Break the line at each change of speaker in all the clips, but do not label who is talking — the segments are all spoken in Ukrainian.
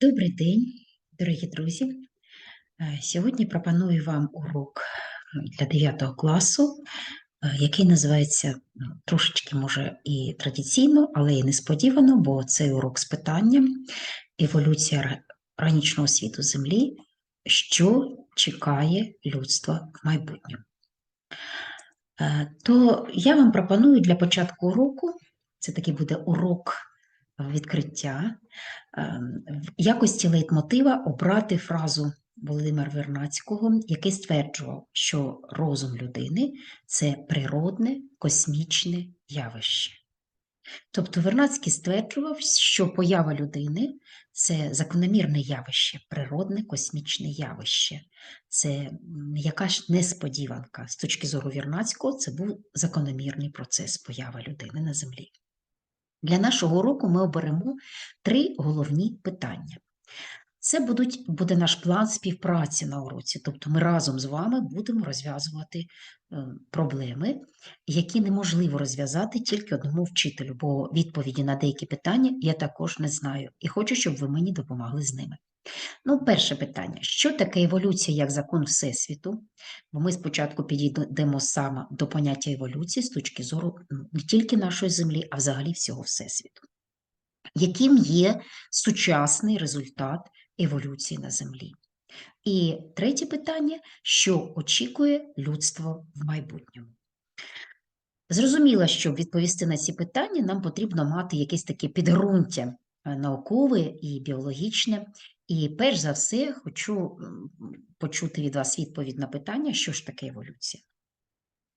Добрий день, дорогі друзі. Е, Сьогодні пропоную вам урок для 9 класу, е, який називається трошечки, може, і традиційно, але і несподівано, бо цей урок з питанням еволюція ранічного світу Землі, що чекає людство в майбутньому. Е, То я вам пропоную для початку уроку, це такий буде урок відкриття, ем, в якості лейтмотива обрати фразу Володимира Вернацького, який стверджував, що розум людини це природне космічне явище. Тобто Вернацький стверджував, що поява людини це закономірне явище, природне космічне явище. Це м, яка ж несподіванка. З точки зору Вернацького, це був закономірний процес появи людини на Землі. Для нашого уроку ми оберемо три головні питання. Це будуть, буде наш план співпраці на уроці, тобто ми разом з вами будемо розв'язувати е, проблеми, які неможливо розв'язати тільки одному вчителю, бо відповіді на деякі питання я також не знаю і хочу, щоб ви мені допомогли з ними. Ну, перше питання: що таке еволюція як закон Всесвіту? Бо ми спочатку підійдемо саме до поняття еволюції з точки зору не тільки нашої Землі, а взагалі всього Всесвіту. Яким є сучасний результат еволюції на Землі? І третє питання: що очікує людство в майбутньому? Зрозуміло, щоб відповісти на ці питання, нам потрібно мати якесь таке підґрунтя наукове і біологічне. І перш за все, хочу почути від вас відповідь на питання, що ж таке еволюція.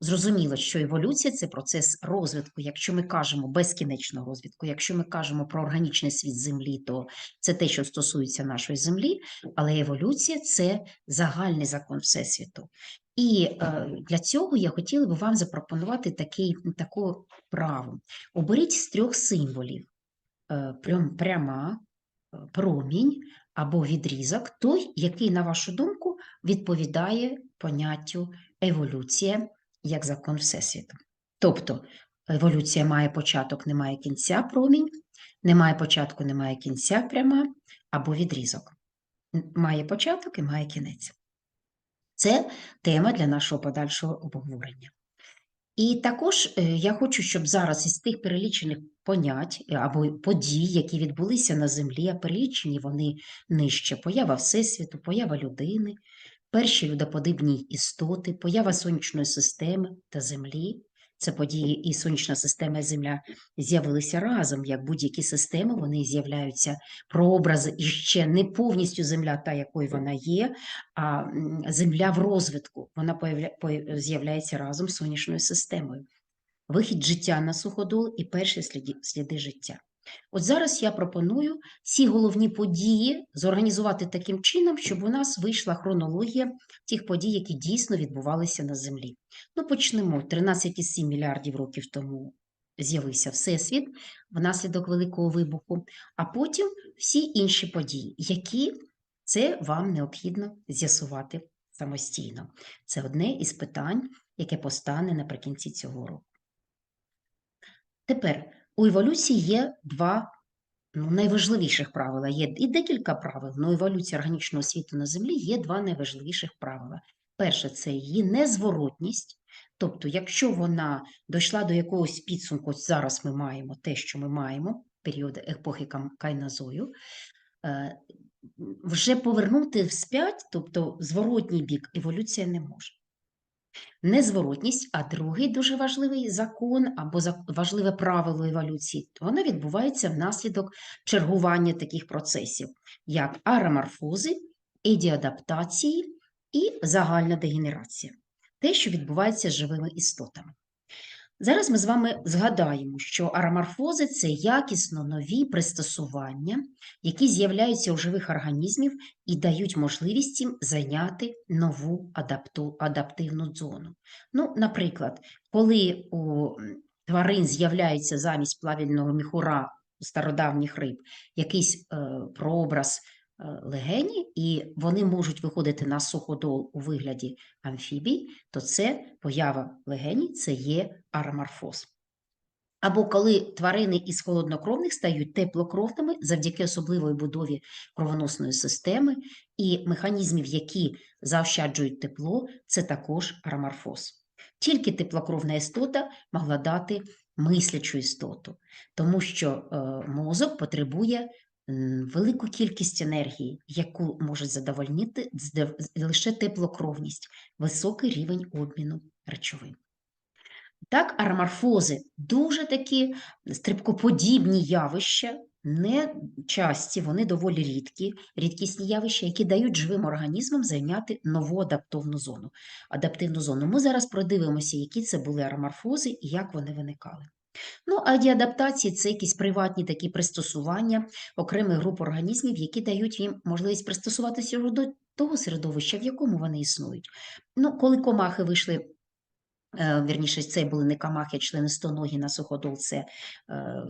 Зрозуміло, що еволюція це процес розвитку. Якщо ми кажемо безкінечного розвитку, якщо ми кажемо про органічний світ Землі, то це те, що стосується нашої землі, але еволюція це загальний закон Всесвіту. І е, для цього я хотіла би вам запропонувати такий, таку вправу. Оберіть з трьох символів: е, прям- пряма, е, промінь або відрізок, той, який, на вашу думку, відповідає поняттю еволюція як закон Всесвіту. Тобто еволюція має початок, не має кінця промінь, не має початку, не має кінця пряма або відрізок. Має початок і має кінець. Це тема для нашого подальшого обговорення. І також е, я хочу, щоб зараз із тих перелічених понять е, або подій, які відбулися на землі, а перелічені вони нижче: поява Всесвіту, поява людини, перші людоподібні істоти, поява сонячної системи та Землі. Це події і сонячна система і Земля з'явилися разом, як будь-які системи, вони з'являються прообрази і ще не повністю Земля, та якою вона є, а Земля в розвитку. Вона з'являється разом з сонячною системою. Вихід життя на суходол і перші сліди, сліди життя. От зараз я пропоную ці головні події зорганізувати таким чином, щоб у нас вийшла хронологія тих подій, які дійсно відбувалися на Землі. Ну, почнемо. 13,7 мільярдів років тому з'явився Всесвіт внаслідок Великого вибуху, а потім всі інші події, які це вам необхідно з'ясувати самостійно. Це одне із питань, яке постане наприкінці цього року. Тепер у еволюції є два ну, найважливіших правила. Є і декілька правил, але еволюція органічного світу на Землі є два найважливіших правила. Перше це її незворотність. Тобто, якщо вона дійшла до якогось підсумку, зараз ми маємо те, що ми маємо, період епохи Кайнозою, е, вже повернути вспять, тобто зворотній бік, еволюція не може. Незворотність, а другий дуже важливий закон або важливе правило еволюції, воно відбувається внаслідок чергування таких процесів, як ароморфози, едіадаптації і загальна дегенерація. Те, що відбувається з живими істотами. Зараз ми з вами згадаємо, що ароморфози це якісно нові пристосування, які з'являються у живих організмів і дають можливість їм зайняти нову адапту, адаптивну зону. Ну, наприклад, коли у тварин з'являється замість плавільного міхура стародавніх риб якийсь е, прообраз легені, і вони можуть виходити на суходол у вигляді амфібій, то це поява легені, це є ароморфоз. Або коли тварини із холоднокровних стають теплокровними завдяки особливої будові кровоносної системи і механізмів, які заощаджують тепло, це також ароморфоз. Тільки теплокровна істота могла дати мислячу істоту, тому що е, мозок потребує велику кількість енергії, яку може задовольнити лише теплокровність, високий рівень обміну речовин. Так, ароморфози дуже такі стрибкоподібні явища, не часті, вони доволі рідкі, рідкісні явища, які дають живим організмам зайняти нову адаптивну зону. Адаптивну зону. Ми зараз продивимося, які це були ароморфози і як вони виникали. Ну, а діадаптації це якісь приватні такі пристосування окремих груп організмів, які дають їм можливість пристосуватися до того середовища, в якому вони існують. Ну, коли комахи вийшли вірніше, це були не камахи, членистоногі на суходол, це е,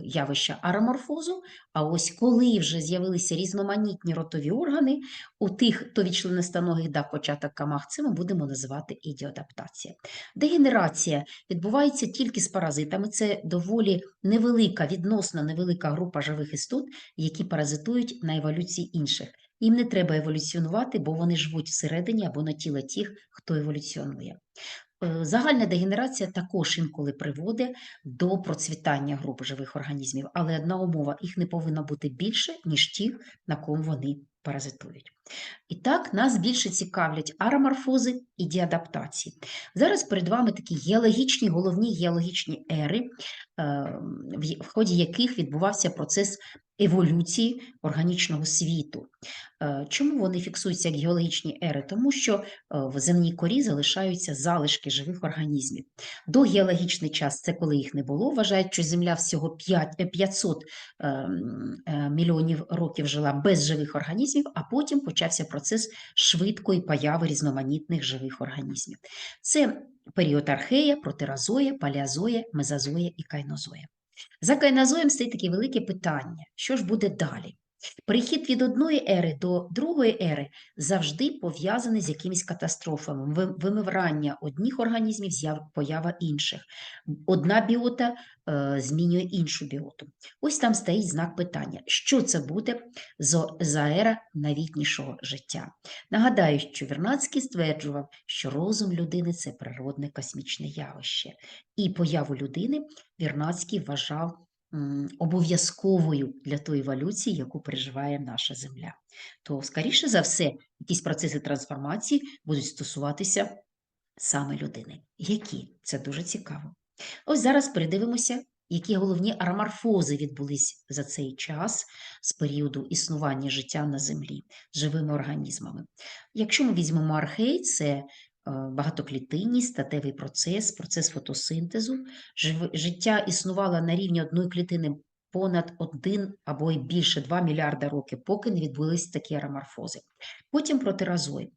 явище ароморфозу. А ось коли вже з'явилися різноманітні ротові органи, у тих, хто від членистоногих дав початок камах, це ми будемо називати ідіоадаптація. Дегенерація відбувається тільки з паразитами. Це доволі невелика, відносно невелика група живих істот, які паразитують на еволюції інших. Їм не треба еволюціонувати, бо вони живуть всередині або на тілі тих, хто еволюціонує. Е, Загальна дегенерація також інколи приводить до процвітання груп живих організмів, але одна умова їх не повинно бути більше, ніж тих, на кому вони паразитують. І так, нас більше цікавлять ароморфози і діадаптації. Зараз перед вами такі геологічні, головні геологічні ери, в ході яких відбувався процес еволюції органічного світу. Е, Чому вони фіксуються як геологічні ери? Тому що е, в земній корі залишаються залишки живих організмів. Догеологічний час це коли їх не було. Вважають, що Земля всього 5, е, 500 е, м, е, мільйонів років жила без живих організмів, а потім почався процес швидкої появи різноманітних живих організмів. Це період архея, протерозоя, палеозоя, мезозоя і кайнозоя. За кайнозоєм стоїть таке велике питання: що ж буде далі? Перехід від одної ери до другої ери завжди пов'язаний з якимись катастрофами, ви- вимирання одних організмів, поява інших. Одна біота е, змінює іншу біоту. Ось там стоїть знак питання, що це буде за ера новітнішого життя. Нагадаю, що Вернадський стверджував, що розум людини це природне космічне явище, і появу людини Вірнацький вважав обов'язковою для тої еволюції, яку переживає наша Земля. То, скоріше за все, якісь процеси трансформації будуть стосуватися саме людини. Які? Це дуже цікаво. Ось зараз передивимося, які головні ароморфози відбулись за цей час з періоду існування життя на Землі живими організмами. Якщо ми візьмемо архей, це багатоклітинність, статевий процес, процес фотосинтезу. Життя існувало на рівні одної клітини понад один або й більше 2 мільярда років, поки не відбулись такі ароморфози. Потім протиразой.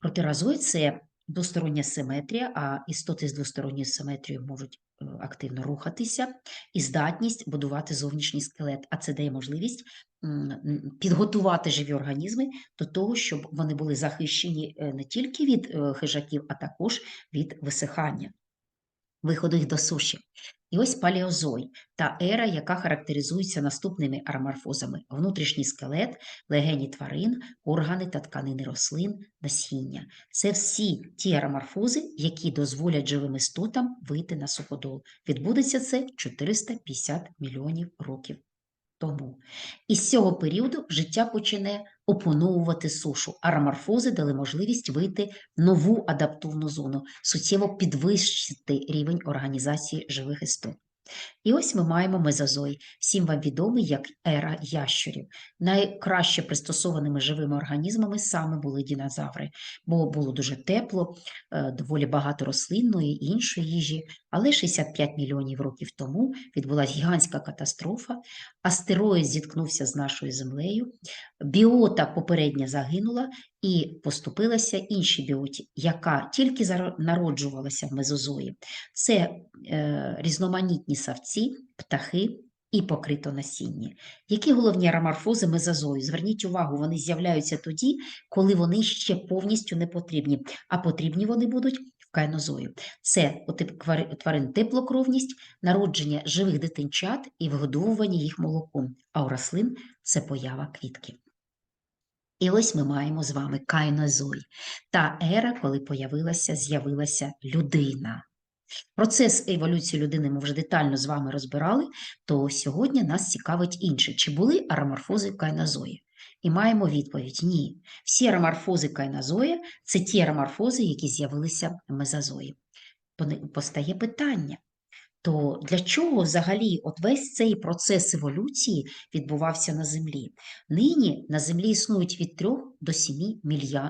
Протиразой – це двостороння симетрія, а істоти з двосторонньою симетрією можуть е, активно рухатися і здатність будувати зовнішній скелет. А це дає можливість підготувати живі організми до того, щоб вони були захищені е, не тільки від е, хижаків, а також від висихання, виходу їх до суші. І ось палеозой та ера, яка характеризується наступними ароморфозами: внутрішній скелет, легені тварин, органи та тканини рослин, насіння. Це всі ті ароморфози, які дозволять живим істотам вийти на суходол. Відбудеться це 450 мільйонів років тому. І з цього періоду життя почне опановувати сушу. Ароморфози дали можливість вийти в нову адаптивну зону, суттєво підвищити рівень організації живих істот. І ось ми маємо мезозой, всім вам відомий як ера ящурів. Найкраще пристосованими живими організмами саме були динозаври, бо було дуже тепло, е, доволі багато рослинної і іншої їжі. Але 65 мільйонів років тому відбулася гігантська катастрофа, астероїд зіткнувся з нашою землею, біота попередня загинула і поступилася іншій біоті, яка тільки народжувалася в мезозої. Це е, різноманітні савці, птахи і покритонасінні. Які головні ароморфози мезозою? Зверніть увагу, вони з'являються тоді, коли вони ще повністю не потрібні, а потрібні вони будуть кайнозою. Це у тип- тварин теплокровність, народження живих дитинчат і вигодовування їх молоком, а у рослин це поява квітки. І ось ми маємо з вами кайнозой, та ера, коли появилася, з'явилася людина. Процес еволюції людини ми вже детально з вами розбирали, то сьогодні нас цікавить інше. Чи були ароморфози кайнозої? І маємо відповідь: ні. Всі ароморфози кайнозоя – це ті ароморфози, які з'явилися в мезозої. Постає питання. То для чого взагалі от весь цей процес еволюції відбувався на Землі? Нині на Землі існують від 3 до 7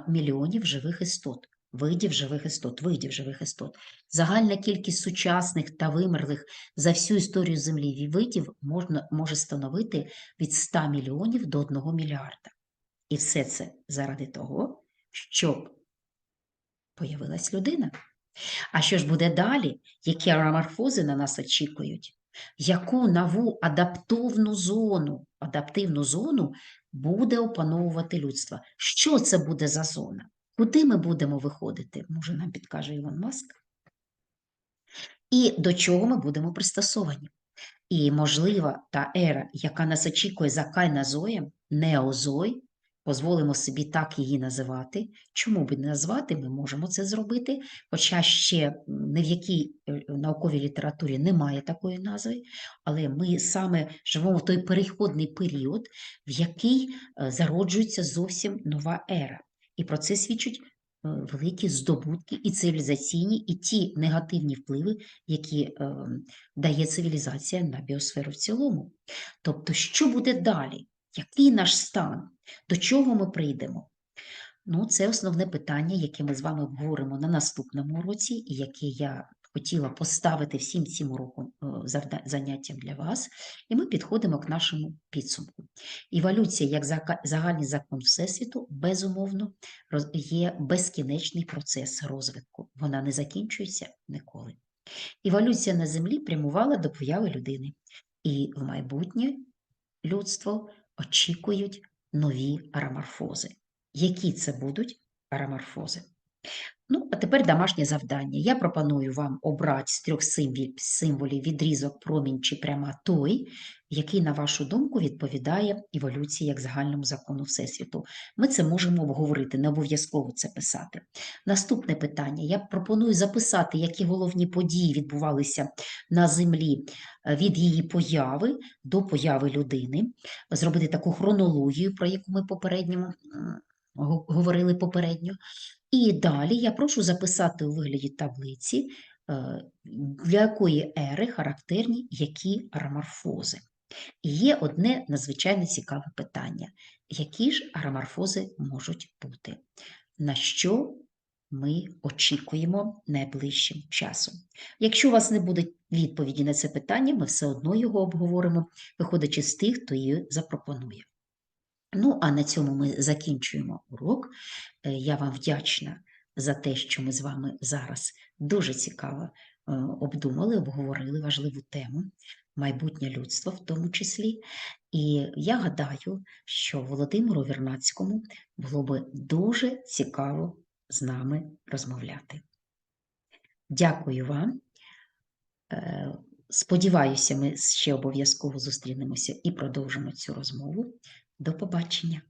мільйонів живих істот, видів живих істот, видів живих істот. Загальна кількість сучасних та вимерлих за всю історію Землі видів можна, може становити від 100 мільйонів до 1 мільярда. І все це заради того, щоб появилась людина. А що ж буде далі? Які ароморфози на нас очікують? Яку нову адаптивну зону, адаптивну зону буде опановувати людство? Що це буде за зона? Куди ми будемо виходити? Може, нам підкаже Ілон Маск? І до чого ми будемо пристосовані? І, можливо, та ера, яка нас очікує за кайнозоєм, неозой, дозволимо собі так її називати. Чому би не назвати, ми можемо це зробити, хоча ще ні в якій е, науковій літературі немає такої назви, але ми саме живемо в той переходний період, в який е, зароджується зовсім нова ера. І про це свідчать е, великі здобутки і цивілізаційні, і ті негативні впливи, які е, дає цивілізація на біосферу в цілому. Тобто, що буде далі? Який наш стан? До чого ми прийдемо? Ну, це основне питання, яке ми з вами обговоримо на наступному уроці, і яке я хотіла поставити всім цим уроком е, заняттям для вас. І ми підходимо к нашому підсумку. Еволюція як загальний закон Всесвіту, безумовно, є безкінечний процес розвитку. Вона не закінчується ніколи. Еволюція на Землі прямувала до появи людини, і в майбутнє людство очікують нові ароморфози. Які це будуть ароморфози? Ну, а тепер домашнє завдання. Я пропоную вам обрати з трьох символів, відрізок, промінь чи пряма той, який, на вашу думку, відповідає еволюції як загальному закону Всесвіту. Ми це можемо обговорити, не обов'язково це писати. Наступне питання. Я пропоную записати, які головні події відбувалися на Землі е, від її появи до появи людини, зробити таку хронологію, про яку ми попередньо говорили попередньо. І далі я прошу записати у вигляді таблиці, е, для якої ери характерні які ароморфози. І є одне надзвичайно цікаве питання: які ж ароморфози можуть бути? На що ми очікуємо найближчим часом? Якщо у вас не буде відповіді на це питання, ми все одно його обговоримо, виходячи з тих, хто її запропонує. Ну, а на цьому ми закінчуємо урок. Е, Я вам вдячна за те, що ми з вами зараз дуже цікаво е, обдумали, обговорили важливу тему майбутнє людство в тому числі. І я гадаю, що Володимиру Вірнацькому було би дуже цікаво з нами розмовляти. Дякую вам. Е, Сподіваюся, ми ще обов'язково зустрінемося і продовжимо цю розмову. До побачення!